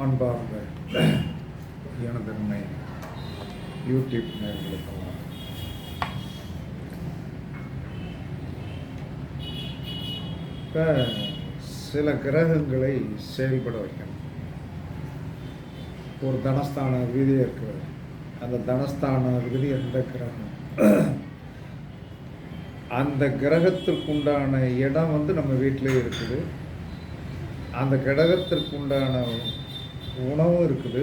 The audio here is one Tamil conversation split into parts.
அன்பார்ந்த எனதன்மை யூடியூப் நேர்களுக்கெல்லாம். இப்போ சில கிரகங்களை செயல்பட வைக்கணும். ஒரு தனஸ்தான விதி இருக்கிறது அந்த தனஸ்தான விதி எந்த கிரகம்? அந்த கிரகத்திற்குண்டான இடம் வந்து நம்ம வீட்டிலே இருக்குது. அந்த கிரகத்திற்குண்டான உணவும் இருக்குது.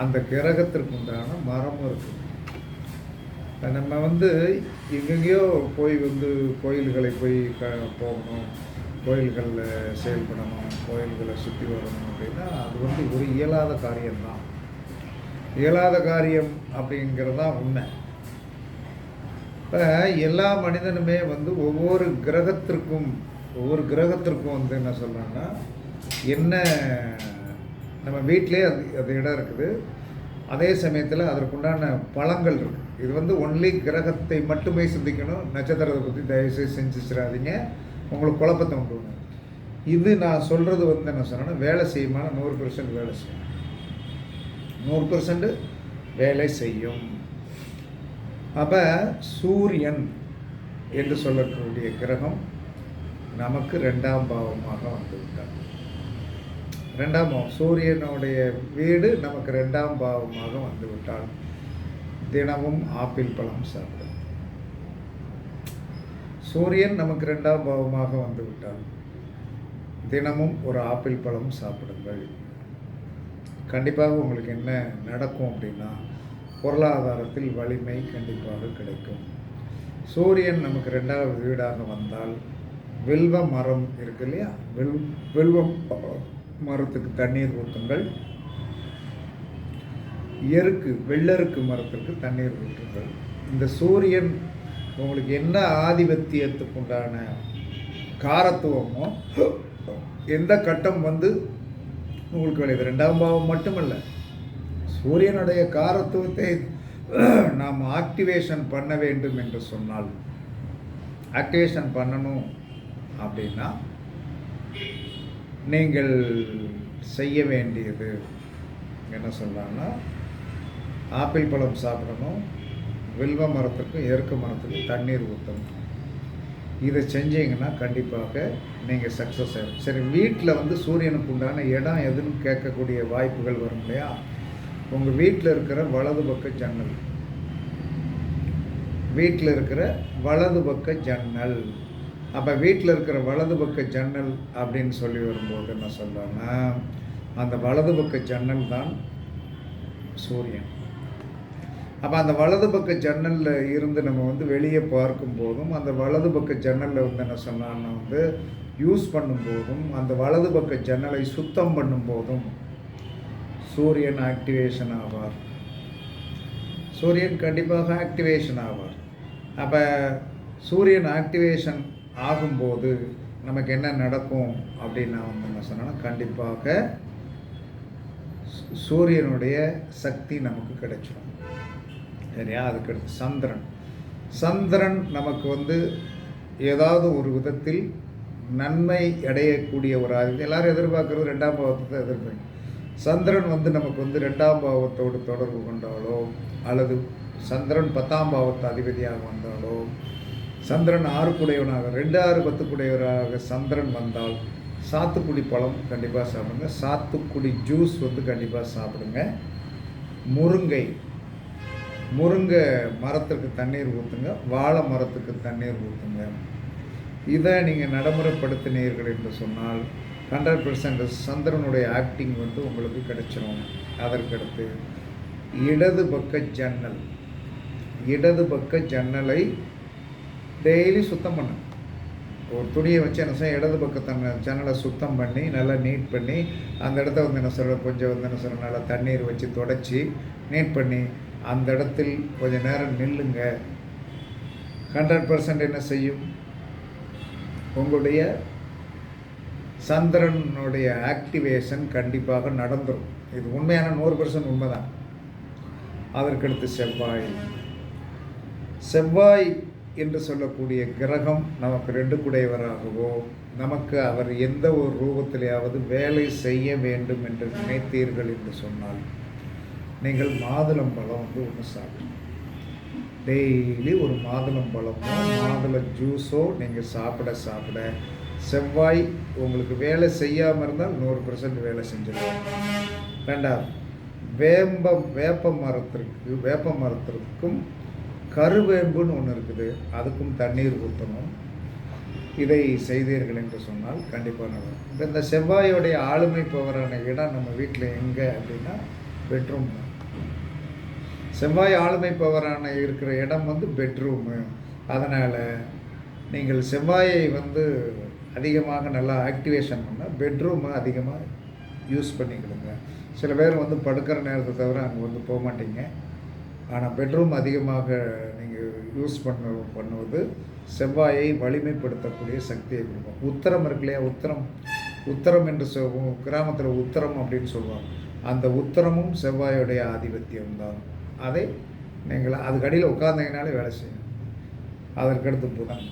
அந்த கிரகத்திற்குண்டான மரமும் இருக்குது. இப்போ நம்ம வந்து எங்கெங்கேயோ போய் வந்து கோயில்களை போய் க போகணும். கோயில்களில் செயல்படணும். கோயில்களை சுற்றி வரணும் அப்படின்னா அது வந்து ஒரு இயலாத காரியம்தான். இயலாத காரியம் அப்படிங்கிறது தான் உண்மை. இப்போ எல்லா மனிதனுமே வந்து ஒவ்வொரு கிரகத்திற்கும் ஒவ்வொரு கிரகத்திற்கும் வந்து என்ன சொல்கிறாங்கன்னா என்ன நம்ம வீட்டிலே அது அது இடம் இருக்குது. அதே சமயத்தில் அதற்குண்டான பழங்கள் இருக்குது இது வந்து ஒன்லி கிரகத்தை மட்டுமே சிந்திக்கணும். நட்சத்திரத்தை பற்றி தயவுசெய்து செஞ்சுச்சிடாதீங்க உங்களுக்கு குழப்பத்தை உண்டு பண்ணும். இது நான் சொல்கிறது வந்து என்ன சொன்னேன்னா வேலை செய்யுமான நூறு பெர்சன்ட் வேலை செய்யும். நூறு பெர்சன்ட் வேலை செய்யும். அப்போ சூரியன் என்று சொல்லக்கூடிய கிரகம் நமக்கு ரெண்டாம் பாவமாக வந்துவிட்டார். ரெண்டாம் பாவம். சூரியனுடைய வீடு நமக்கு ரெண்டாம் பாவமாக வந்துவிட்டால் தினமும் ஆப்பிள் பழம் சாப்பிடும். சூரியன் நமக்கு ரெண்டாம் பாவமாக வந்துவிட்டால் தினமும் ஒரு ஆப்பிள் பழம் சாப்பிடுங்கள். கண்டிப்பாக உங்களுக்கு என்ன நடக்கும் அப்படின்னா பொருளாதாரத்தில் வலிமை கண்டிப்பாக கிடைக்கும். சூரியன் நமக்கு ரெண்டாவது வீடாக வந்தால் வில்வ மரம் இருக்கு இல்லையா? வில் வில்வம் மரத்துக்கு தண்ணீர் ஊற்றுங்கள் எருக்கு வெள்ளருக்கு மரத்திற்கு தண்ணீர் ஊற்றுங்கள். இந்த சூரியன் உங்களுக்கு என்ன ஆதிபத்தியத்துக்கு உண்டான காரத்துவமோ எந்த கட்டம் வந்து உங்களுக்கு விளையுது? ரெண்டாம் பாவம் மட்டுமல்ல சூரியனுடைய காரத்துவத்தை நாம் ஆக்டிவேஷன் பண்ண வேண்டும் என்று சொன்னால் ஆக்டிவேஷன் பண்ணணும் அப்படின்னா நீங்கள் செய்ய வேண்டியது என்ன சொல்கிறாங்கன்னா ஆப்பிள் பழம் சாப்பிடணும் வில்வ மரத்துக்கும் எருக்க மரத்துக்கும் தண்ணீர் ஊற்றணும் இதை செஞ்சீங்கன்னா கண்டிப்பாக நீங்கள் சக்ஸஸ் ஆகும் சரி வீட்டில் வந்து சூரியனுக்கு உண்டான இடம் எதுன்னு கேட்கக்கூடிய வாய்ப்புகள் வரும் இல்லையா? உங்கள் வீட்டில் இருக்கிற வலது பக்க ஜன்னல். வீட்டில் இருக்கிற வலது பக்க ஜன்னல். அப்போ வீட்டில் இருக்கிற வலது பக்க ஜன்னல் அப்படின்னு சொல்லி வரும்போது என்ன சொல்கிறேன்னா அந்த வலது பக்க ஜன்னல் தான் சூரியன். அப்போ அந்த வலது பக்க ஜன்னலில் இருந்து நம்ம வந்து வெளியே பார்க்கும் போதும் அந்த வலது பக்க ஜன்னலில் வந்து என்ன சொன்னான்னா வந்து யூஸ் பண்ணும்போதும் அந்த வலது பக்க ஜன்னலை சுத்தம் பண்ணும்போதும் சூரியன் ஆக்டிவேஷன் ஆவார். சூரியன் கண்டிப்பாக ஆக்டிவேஷன் ஆவார். அப்போ சூரியன் ஆக்டிவேஷன் ஆகும்போது நமக்கு என்ன நடக்கும் அப்படின்னு நான் வந்து என்ன சொன்னேன்னா கண்டிப்பாக சூரியனுடைய சக்தி நமக்கு கிடைச்சிடும் சரியா? அதுக்கடுத்து சந்திரன். சந்திரன் நமக்கு வந்து ஏதாவது ஒரு விதத்தில் நன்மை அடையக்கூடிய ஒரு ஆதி எல்லாரும் எதிர்பார்க்கறது ரெண்டாம் பாவத்தை தான் எதிர்பார்க்க சந்திரன் வந்து நமக்கு வந்து ரெண்டாம் பாவத்தோடு தொடர்பு கொண்டாலோ அல்லது சந்திரன் பத்தாம் பாவத்து அதிபதியாக வந்தாலோ சந்திரன் ஆறுக்குடையவனாக ரெண்டு ஆறு பத்துக்குடையவராக சந்திரன் வந்தால் சாத்துக்குடி பழம் கண்டிப்பாக சாப்பிடுங்க. சாத்துக்குடி ஜூஸ் வந்து கண்டிப்பாக சாப்பிடுங்க. முருங்கை முருங்கை மரத்துக்கு தண்ணீர் ஊற்றுங்க வாழை மரத்துக்கு தண்ணீர் ஊற்றுங்க இதை நீங்கள் நடைமுறைப்படுத்தினீர்கள் என்று சொன்னால் ஹண்ட்ரட் பர்சன்ட் சந்திரனுடைய ஆக்டிங் வந்து உங்களுக்கு கிடைச்சிரும். அதற்கடுத்து இடது பக்க ஜன்னல். இடது பக்க ஜன்னலை டெய்லி சுத்தம் பண்ணு. ஒரு துணியை வச்சு என்ன செய்ய இடது பக்கத்தை ஜன்னலை சுத்தம் பண்ணி நல்லா நீட் பண்ணி அந்த இடத்த வந்து என்ன சொல்கிற கொஞ்சம் வந்து என்ன சொல்கிற நல்லா தண்ணீர் வச்சு தொடச்சி நீட் பண்ணி அந்த இடத்தில் கொஞ்சம் நேரம் நில்லுங்க. ஹண்ட்ரட் பர்சன்ட் என்ன செய்யும்? உங்களுடைய சந்திரனுடைய ஆக்டிவேஷன் கண்டிப்பாக நடந்துடும் இது உண்மையான நூறு பர்சன்ட் உண்மைதான். அதற்கடுத்து செவ்வாய். செவ்வாய் என்று சொல்லக்கூடிய கிரகம் நமக்கு ரெண்டு குடையவராகவோ நமக்கு அவர் எந்த ஒரு ரூபத்திலேயாவது வேலை செய்ய வேண்டும் என்று நினைத்தீர்கள் என்று சொன்னால் நீங்கள் மாதுளம்பழம் வந்து ஒன்று சாப்பிடணும். டெய்லி ஒரு மாதுளம்பழமோ மாதுளை ஜூஸோ நீங்கள் சாப்பிட சாப்பிட செவ்வாய் உங்களுக்கு வேலை செய்யாமல் இருந்தால் நூறு பர்சன்ட் வேலை செஞ்சிடும் ரெண்டாவது வேம்ப வேப்ப மரத்திற்கு வேப்ப மரத்திற்கும் கருவேம்புன்னு ஒன்று இருக்குது. அதுக்கும் தண்ணீர் ஊற்றணும் இதை செய்தீர்கள் என்று சொன்னால் கண்டிப்பாக நடக்கும். இப்போ இந்த செவ்வாயோடைய ஆளுமை பவரான இடம் நம்ம வீட்டில் எங்கே அப்படின்னா பெட்ரூம் செவ்வாய் ஆளுமை பவரான இருக்கிற இடம் வந்து பெட்ரூமு அதனால் நீங்கள் செவ்வாயை வந்து அதிகமாக நல்லா ஆக்டிவேஷன் பண்ணால் பெட்ரூமை அதிகமாக யூஸ் பண்ணிக்கிடுங்க. சில பேர் வந்து படுக்கிற நேரத்தை தவிர அங்கே வந்து போக மாட்டீங்க. ஆனால் பெட்ரூம் அதிகமாக நீங்கள் யூஸ் பண்ண பண்ணுவது செவ்வாயை வலிமைப்படுத்தக்கூடிய சக்தியை கொடுக்கும். உத்தரம் இருக்கு இல்லையா? உத்தரம். உத்தரம் என்று சொல்லுவோம் கிராமத்தில் உத்தரம் அப்படின்னு சொல்லுவாங்க. அந்த உத்தரமும் செவ்வாயுடைய ஆதிபத்தியம் தான். அதை நீங்கள் அதுக்கு அடியில் உட்கார்ந்தீங்கனாலே வேலை செய்யும். அதற்கடுத்து புதன்.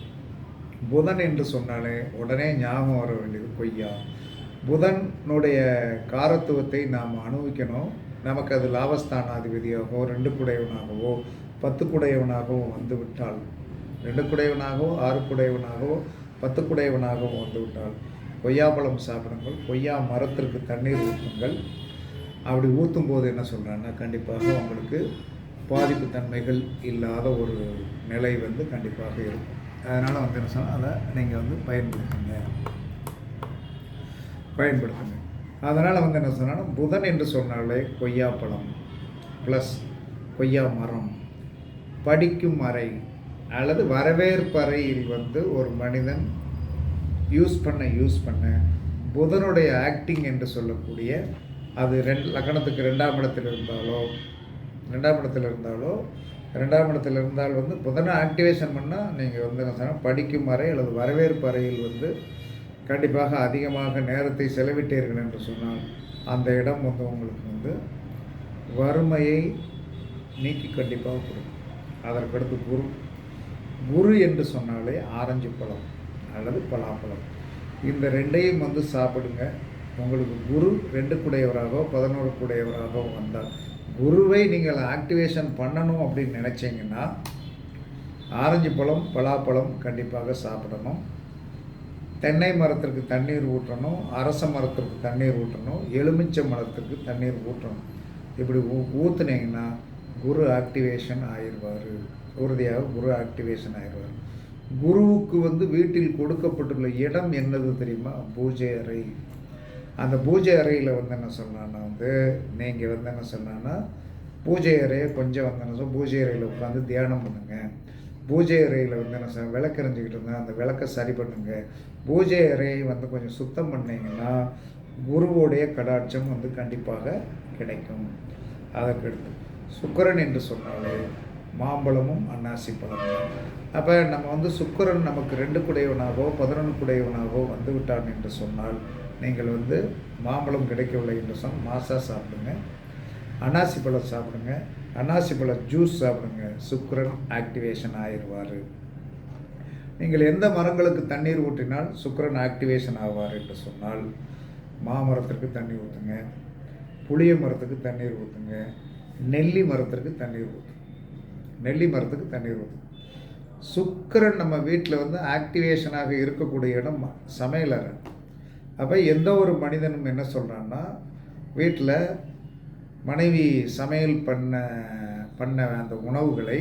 புதன் என்று சொன்னாலே உடனே ஞாபகம் வர வேண்டியது கொய்யா. புதனுடைய காரத்துவத்தை நாம் அனுபவிக்கணும். நமக்கு அது லாபஸ்தானாதிபதியாகவோ ரெண்டு குடையவனாகவோ பத்து குடையவனாகவோ வந்துவிட்டால் ரெண்டு குடையவனாகவோ ஆறு குடையவனாகவோ பத்து குடையவனாகவும் வந்து விட்டால் கொய்யாப்பழம் சாப்பிடுங்கள். கொய்யா மரத்திற்கு தண்ணீர் ஊற்றுங்கள். அப்படி ஊற்றும் போது என்ன சொல்கிறேன்னா கண்டிப்பாக உங்களுக்கு பாதிப்பு தன்மைகள் இல்லாத ஒரு நிலை வந்து கண்டிப்பாக இருக்கும். அதனால் வந்து என்ன சொன்னால் அதை நீங்கள் வந்து பயன்படுத்துங்க. பயன்படுத்துங்க. அதனால் வந்து என்ன சொன்னால் புதன் என்று சொன்னாலே கொய்யாப்பழம் ப்ளஸ் கொய்யா மரம் படிக்கும் அறை அல்லது வரவேற்பறையில் வந்து ஒரு மனிதன் யூஸ் பண்ண யூஸ் பண்ண புதனுடைய ஆக்டிங் என்று சொல்லக்கூடிய அது ரெண்டு லக்கணத்துக்கு ரெண்டாம் இடத்தில் இருந்தாலோ ரெண்டாம் இடத்தில் இருந்தாலோ ரெண்டாம் இடத்தில் இருந்தால் வந்து புதனை ஆக்டிவேஷன் பண்ணால் நீங்கள் வந்து என்ன சொன்னால் படிக்கும் அறை அல்லது வரவேற்பு அறையில் வந்து கண்டிப்பாக அதிகமாக நேரத்தை செலவிட்டீர்கள் என்று சொன்னால் அந்த இடம் வந்து உங்களுக்கு வந்து வறுமையை நீக்கி கண்டிப்பாக கொடுக்கும். அதற்கடுத்து குரு. குரு என்று சொன்னாலே ஆரஞ்சு பழம் அல்லது பலாப்பழம். இந்த ரெண்டையும் வந்து சாப்பிடுங்க. உங்களுக்கு குரு ரெண்டு கூடையவராகவோ பதினோரு கூடையவராகவோ வந்தால் குருவை நீங்கள் ஆக்டிவேஷன் பண்ணணும் அப்படின்னு நினச்சிங்கன்னா ஆரஞ்சு பழம் பலாப்பழம் கண்டிப்பாக சாப்பிடணும். தென்னை மரத்திற்கு தண்ணீர் ஊற்றணும் அரச மரத்திற்கு தண்ணீர் ஊற்றணும் எலுமிச்சை மரத்திற்கு தண்ணீர் ஊற்றணும். இப்படி ஊ ஊற்றுனீங்கன்னா குரு ஆக்டிவேஷன் ஆயிடுவார். உறுதியாக குரு ஆக்டிவேஷன் ஆயிடுவார். குருவுக்கு வந்து வீட்டில் கொடுக்கப்பட்டுள்ள இடம் என்னது தெரியுமா? பூஜை அறை. அந்த பூஜை அறையில் வந்து என்ன சொன்னான்னா வந்து நீங்கள் வந்து என்ன சொன்னான்னா பூஜை அறையை கொஞ்சம் வந்து என்ன பூஜை அறையில் உட்காந்து தியானம் பண்ணுங்கள் பூஜை அறையில் வந்து என்ன சொன்ன விளக்கறிஞ்சிக்கிட்டு இருந்தேன். அந்த விளக்கை சரி பண்ணுங்க. பூஜை அறையை வந்து கொஞ்சம் சுத்தம் பண்ணிங்கன்னா குருவோடைய கடாட்சம் வந்து கண்டிப்பாக கிடைக்கும். அதற்கடுத்து சுக்கரன் என்று சொன்னாலே மாம்பழமும் அன்னாசி பழமும் அப்போ நம்ம வந்து சுக்கரன் நமக்கு ரெண்டு குடையவனாகவோ பதினொன்று குடையவனாகவோ வந்து விட்டான் என்று சொன்னால் நீங்கள் வந்து மாம்பழம் கிடைக்கவில்லை என்று சொன்னால் மாசா சாப்பிடுங்க. அன்னாசி பழம் சாப்பிடுங்க. அன்னாசி பழம் ஜூஸ் சாப்பிடுங்க. சுக்கரன் ஆக்டிவேஷன் ஆயிடுவார். நீங்கள் எந்த மரங்களுக்கு தண்ணீர் ஊற்றினால் சுக்கரன் ஆக்டிவேஷன் ஆவார் என்று சொன்னால் மாமரத்திற்கு தண்ணீர் ஊற்றுங்க புளிய மரத்துக்கு தண்ணீர் ஊற்றுங்க நெல்லி மரத்திற்கு தண்ணீர் ஊற்றுங்க நெல்லி மரத்துக்கு தண்ணீர் ஊற்றுங்க சுக்கரன் நம்ம வீட்டில் வந்து ஆக்டிவேஷனாக இருக்கக்கூடிய இடம் சமையலறை. அப்போ எந்த ஒரு மனிதனும் என்ன சொல்கிறான்னா வீட்டில் மனைவி சமையல் பண்ண பண்ண அந்த உணவுகளை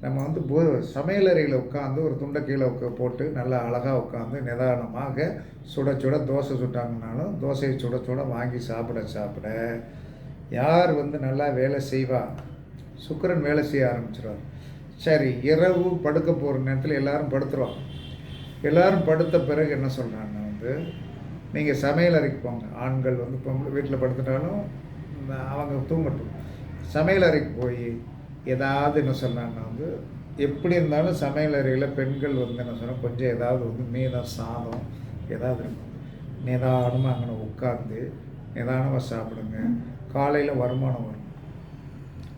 நம்ம வந்து போ சமையலறையில் உட்காந்து ஒரு துண்டை கீழே உட்கா போட்டு நல்லா அழகாக உட்காந்து நிதானமாக சுட சுட தோசை சுட்டாங்கனாலும் தோசையை சுட சுட வாங்கி சாப்பிட சாப்பிட யார் வந்து நல்லா வேலை செய்வா? சுக்கரன் வேலை செய்ய ஆரம்பிச்சிடுவார் சரி இரவு படுக்க போகிற நேரத்தில் எல்லோரும் படுத்துருவோம் எல்லோரும் படுத்த பிறகு என்ன சொல்கிறாங்க வந்து நீங்கள் சமையல் அறைக்கு போங்க. ஆண்கள் வந்து பொம்பளை வீட்டில் படுத்துட்டாலும் அவங்க தூங்கட்டும். சமையல் அறைக்கு போய் ஏதாவது என்ன சொன்னாங்கன்னா வந்து எப்படி இருந்தாலும் சமையலறையில் பெண்கள் வந்து என்ன சொன்னால் கொஞ்சம் ஏதாவது வந்து மீதம் சாதம் ஏதாவது இருக்கும். நிதானமாக அங்கே உட்காந்து நிதானமாக சாப்பிடுங்க. காலையில் வருமானம் வரும்.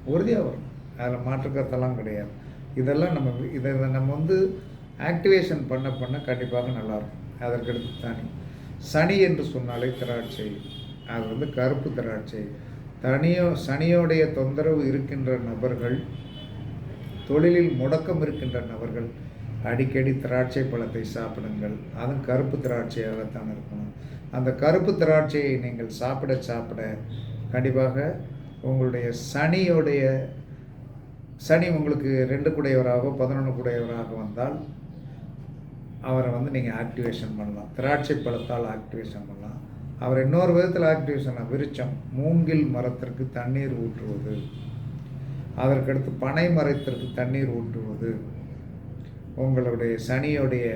உறுதியாக வரும். அதில் மாற்றுக்கத்தெல்லாம் கிடையாது. இதெல்லாம் நம்ம இதை நம்ம வந்து ஆக்டிவேஷன் பண்ண பண்ண கண்டிப்பாக நல்லாயிருக்கும். அதற்கடுத்து தனி. சனி என்று சொன்னாலே திராட்சை. அது வந்து கருப்பு திராட்சை. தனியோ சனியோடைய தொந்தரவு இருக்கின்ற நபர்கள் தொழிலில் முடக்கம் இருக்கின்ற நபர்கள் அடிக்கடி திராட்சை பழத்தை சாப்பிடுங்கள். அதுவும் கருப்பு திராட்சையாகத்தான் இருக்கணும். அந்த கருப்பு திராட்சையை நீங்கள் சாப்பிட சாப்பிட கண்டிப்பாக உங்களுடைய சனியோடைய சனி உங்களுக்கு ரெண்டு கூடையவராக பதினொன்று கூடையவராக வந்தால் அவரை வந்து நீங்கள் ஆக்டிவேஷன் பண்ணலாம். திராட்சை பழத்தால் ஆக்டிவேஷன் பண்ணலாம். அவர் இன்னொரு விதத்தில் ஆக்டிவேஷன் விருச்சம் மூங்கில் மரத்திற்கு தண்ணீர் ஊற்றுவது. அதற்கடுத்து பனை மரத்திற்கு தண்ணீர் ஊற்றுவது. உங்களுடைய சனியுடைய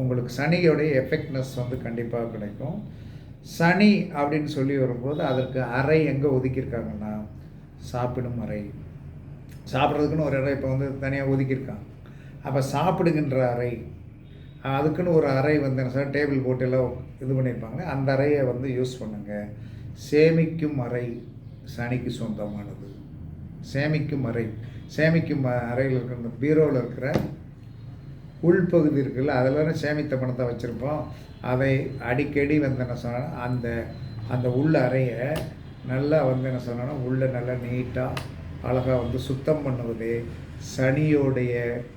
உங்களுக்கு சனியுடைய எஃபெக்ட்னஸ் வந்து கண்டிப்பாக கிடைக்கும். சனி அப்படின்னு சொல்லி வரும்போது அதற்கு அறை எங்கே ஒதுக்கியிருக்காங்கன்னா சாப்பிடும் அறை. சாப்பிட்றதுக்குன்னு ஒரு இடம் இப்போ வந்து தனியாக ஒதுக்கியிருக்காங்க. அப்போ சாப்பிடுகின்ற அறை அதுக்குன்னு ஒரு அறை வந்து என்ன சார் டேபிள் போட்டு எல்லாம் இது பண்ணியிருப்பாங்க. அந்த அறையை வந்து யூஸ் பண்ணுங்கள் சேமிக்கும் அறை சனிக்கு சொந்தமானது. சேமிக்கும் அறை. சேமிக்கும் அறையில் இருக்கிற இந்த பீரோவில் இருக்கிற உள்பகுதி இருக்குல்ல அதில் சேமித்த பணத்தை வச்சுருப்போம். அதை அடிக்கடி வந்து என்ன சொன்னால் அந்த அந்த உள்ள அறையை நல்லா வந்து என்ன சொன்னோன்னா உள்ளே நல்லா நீட்டாக அழகாக வந்து சுத்தம் பண்ணுவதே சனியோடைய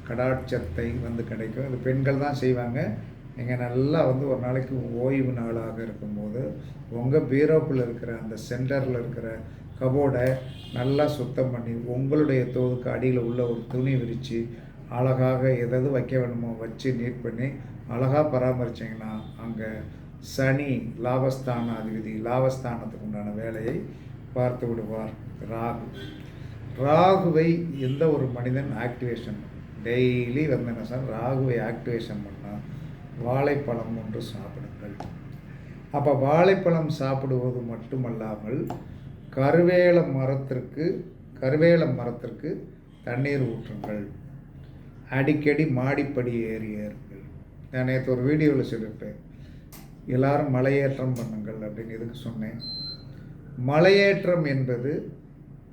கடாட்சத்தை வந்து கிடைக்கும். இது பெண்கள் தான் செய்வாங்க. நீங்கள் நல்லா வந்து ஒரு நாளைக்கு ஓய்வு நாளாக இருக்கும்போது உங்கள் பீரோக்குள்ளே இருக்கிற அந்த சென்டரில் இருக்கிற கபோர்டை நல்லா சுத்தம் பண்ணி உங்களுடைய தோதுக்கு அடியில் உள்ள ஒரு துணி விரித்து அழகாக எதாவது வைக்க வேணுமோ வச்சு நீட் பண்ணி அழகாக பராமரிச்சிங்கன்னா அங்கே சனி லாபஸ்தான அதிபதி லாபஸ்தானத்துக்கு உண்டான வேலையை பார்த்து விடுவார் ராகு. ராகுவை எந்த ஒரு மனிதன் ஆக்டிவேஷன் டெய்லி வந்து என்ன சார் ராகுவை ஆக்டிவேஷன் பண்ணால் வாழைப்பழம் ஒன்று சாப்பிடுங்கள். அப்போ வாழைப்பழம் சாப்பிடுவது மட்டுமல்லாமல் கருவேல மரத்திற்கு கருவேல மரத்திற்கு தண்ணீர் ஊற்றுங்கள். அடிக்கடி மாடிப்படி ஏறி ஏறுங்கள். நான் நேற்று ஒரு வீடியோவில் சொல்லியிருப்பேன். எல்லாரும் மலையேற்றம் பண்ணுங்கள் அப்படின்னு எதுக்கு சொன்னேன்? மலையேற்றம் என்பது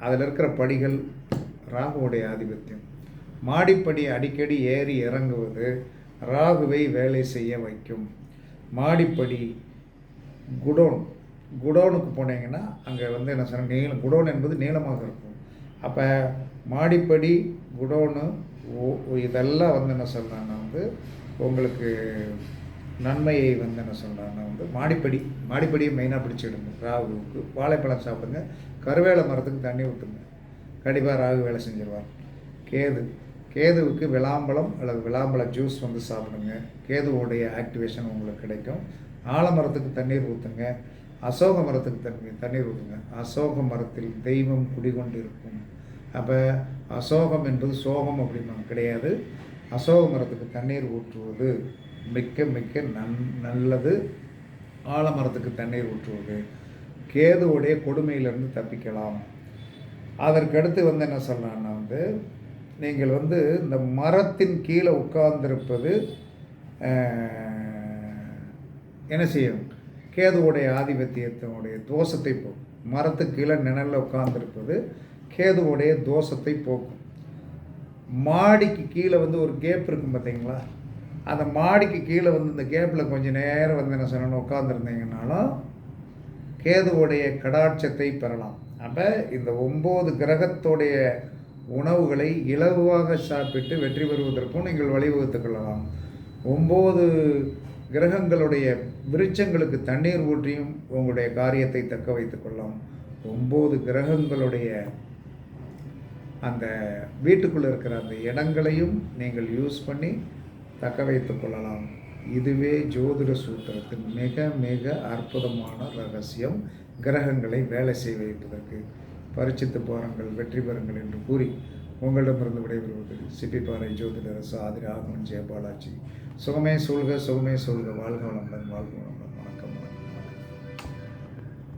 அதில் இருக்கிற படிகள் ராகுவுடைய ஆதிபத்தியம். மாடிப்படி அடிக்கடி ஏறி இறங்குவது ராகுவை வேலை செய்ய வைக்கும். மாடிப்படி குடோன் குடோனுக்கு போனீங்கன்னா அங்கே வந்து என்ன சொன்ன நீளம் குடோன் என்பது நீளமாக இருக்கும். அப்போ மாடிப்படி குடோனு இதெல்லாம் வந்து என்ன சொல்கிறாங்கன்னா வந்து உங்களுக்கு நன்மையை வந்து என்ன சொல்கிறாங்கன்னா வந்து மாடிப்படி மாடிப்படியை மெயினாக பிடிச்சிடுங்க ராகுவுக்கு வாழைப்பழம் சாப்பிடுங்க. கருவேல மரத்துக்கு தண்ணி ஊற்றுங்க கண்டிப்பாக ராகு வேலை செஞ்சிருவார். கேது கேதுவுக்கு விளாம்பழம் அல்லது விளாம்பழ ஜூஸ் வந்து சாப்பிடுங்க. கேதுவோடைய ஆக்டிவேஷன் உங்களுக்கு கிடைக்கும். ஆலமரத்துக்கு தண்ணீர் ஊற்றுங்க அசோக மரத்துக்கு தண்ணி தண்ணீர் ஊற்றுங்க அசோக மரத்தில் தெய்வம் குடிகொண்டிருக்கும். அப்போ அசோகம் என்பது சோகம் அப்படின்னா கிடையாது. அசோக மரத்துக்கு தண்ணீர் ஊற்றுவது மிக்க மிக்க நன் நல்லது. ஆலமரத்துக்கு தண்ணீர் ஊற்றுவது. கேதுவுடைய கொடுமையிலிருந்து தப்பிக்கலாம். அதற்கடுத்து வந்து என்ன சொல்லலான்னா வந்து நீங்கள் வந்து இந்த மரத்தின் கீழே உட்கார்ந்திருப்பது என்ன செய்யும்? கேதுவுடைய ஆதிபத்தியத்தினுடைய தோஷத்தை போகும் மரத்துக்கு கீழே நிழலில் உட்கார்ந்துருப்பது கேதுவுடைய தோஷத்தை போக்கும். மாடிக்கு கீழே வந்து ஒரு கேப் இருக்கும் பார்த்தீங்களா? அந்த மாடிக்கு கீழே வந்து இந்த கேப்பில் கொஞ்சம் நேரம் வந்து என்ன சொல்லணும் உட்காந்துருந்தீங்கனாலும் கேதுவோடைய கடாட்சத்தை பெறலாம். அப்போ இந்த ஒம்பது கிரகத்துடைய உணவுகளை இலகுவாக சாப்பிட்டு வெற்றி பெறுவதற்கும் நீங்கள் வழிவகுத்து கொள்ளலாம். ஒம்பது கிரகங்களுடைய விருட்சங்களுக்கு தண்ணீர் ஊற்றியும் உங்களுடைய காரியத்தை தக்க வைத்து கொள்ளலாம். ஒம்பது கிரகங்களுடைய அந்த வீட்டுக்குள்ளே இருக்கிற அந்த இடங்களையும் நீங்கள் யூஸ் பண்ணி தக்க வைத்து கொள்ளலாம். இதுவே ஜோதிட சூத்திரத்தின் மிக மிக அற்புதமான ரகசியம் கிரகங்களை வேலை செய்ய வைப்பதற்கு. பரிச்சித்து போறங்கள் வெற்றி பெறுங்கள் என்று கூறி உங்களிடமிருந்து விடைபெறுவது சிப்பிப்பாறை ஜோதிடரசு சாதிரி ஆகமன் ஜெயபாலாஜி. சுகமே சொல்க சுகமே சொல்க வாழ்க வளமுடன் வாழ்க வளமுடன்.